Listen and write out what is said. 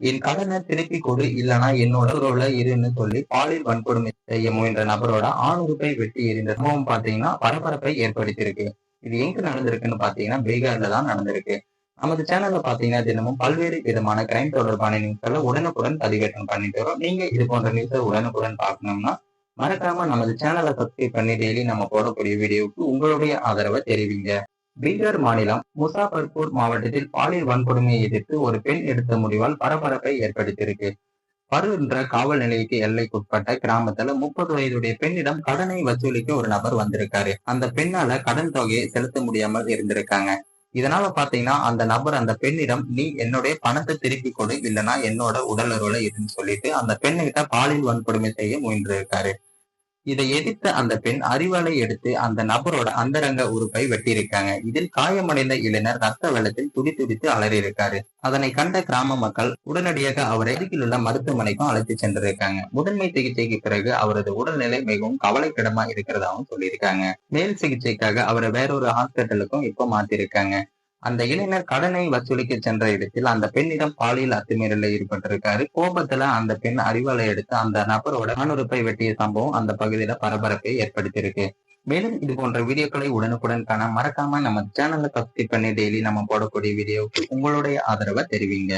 என் கடனை திருப்பி கொடு இல்லனா என்னோட உறவுல இருன்னு சொல்லி பாலியல் வன்கொடுமை செய்ய முயன்ற நபரோட ஆணுறுப்பை வெட்டி எறிந்த சம்பவம் பாத்தீங்கன்னா பரபரப்பை ஏற்படுத்தியிருக்கு. இது எங்க நடந்திருக்குன்னு பாத்தீங்கன்னா பீகார்ல தான் நடந்திருக்கு. நமது சேனல்ல பாத்தீங்கன்னா தினமும் பல்வேறு விதமான கிரைம் தொடர்பான நியூஸ்களை உடனுக்குடன் பதிவேற்றம் பண்ணிட்டு வரோம் நீங்க இது போன்ற நியூஸை உடனுக்குடன் பார்க்கணும்னா மறக்காம நமது சேனலை சப்ஸ்கிரைப் பண்ணி டெய்லி நம்ம போடக்கூடிய வீடியோவுக்கு உங்களுடைய ஆதரவை தெரிவிங்க. பீகார் மாநிலம் முசாபர்பூர் மாவட்டத்தில் பாலியல் வன்கொடுமையை எதிர்த்து ஒரு பெண் எடுத்த முடிவால் பரபரப்பை ஏற்படுத்தியிருக்கு. பரு என்ற காவல் நிலையக்கு எல்லைக்குட்பட்ட கிராமத்துல முப்பது வயதுடைய பெண்ணிடம் கடனை வசூலிக்க ஒரு நபர் வந்திருக்காரு. அந்த பெண்ணால கடன் தொகையை செலுத்த முடியாமல் இருந்திருக்காங்க. இதனால பாத்தீங்கன்னா அந்த நபர் அந்த பெண்ணிடம் நீ என்னுடைய பணத்தை திருப்பி கொடு இல்லைன்னா என்னோட உடல் அருளை இதுன்னு சொல்லிட்டு அந்த பெண்ணுகிட்ட பாலியல் வன்கொடுமை செய்ய முயன்றிருக்காரு. இதை எதிர்த்த அந்த பெண் அறிவாலை எடுத்து அந்த நபரோட அந்தரங்க உறுப்பை வெட்டியிருக்காங்க. இதில் காயமடைந்த இளைஞர் ரத்த வெள்ளத்தில் துடி துடித்து அலறியிருக்காரு. அதனை கண்ட கிராம மக்கள் உடனடியாக அவரை அருகில் உள்ள மருத்துவமனைக்கும் அழைத்து சென்றிருக்காங்க. முதன்மை சிகிச்சைக்கு பிறகு அவரது உடல்நிலை மிகவும் கவலைக்கிடமா இருக்கிறதாவும் சொல்லியிருக்காங்க. மேல் சிகிச்சைக்காக அவரை வேறொரு ஹாஸ்பிட்டலுக்கும் இப்போ மாத்திருக்காங்க அந்த இளைஞர் கடனை வசூலிக்க சென்ற இடத்தில் அந்த பெண்ணிடம் பாலியல் அத்துமீறல ஈடுபட்டிருக்காரு கோபத்துல அந்த பெண் அறிவாலை எடுத்து அந்த நபரோட மனுறுப்பை வெட்டிய சம்பவம் அந்த பகுதியில பரபரப்பை ஏற்படுத்தியிருக்கு. மேலும் இது போன்ற வீடியோக்களை உடனுக்குடன் காண மறக்காம நம்ம சேனலை சப்ஸ்கிரைப் பண்ணி டெய்லி நம்ம போடக்கூடிய வீடியோவுக்கு உங்களுடைய ஆதரவை தெரிவிங்க.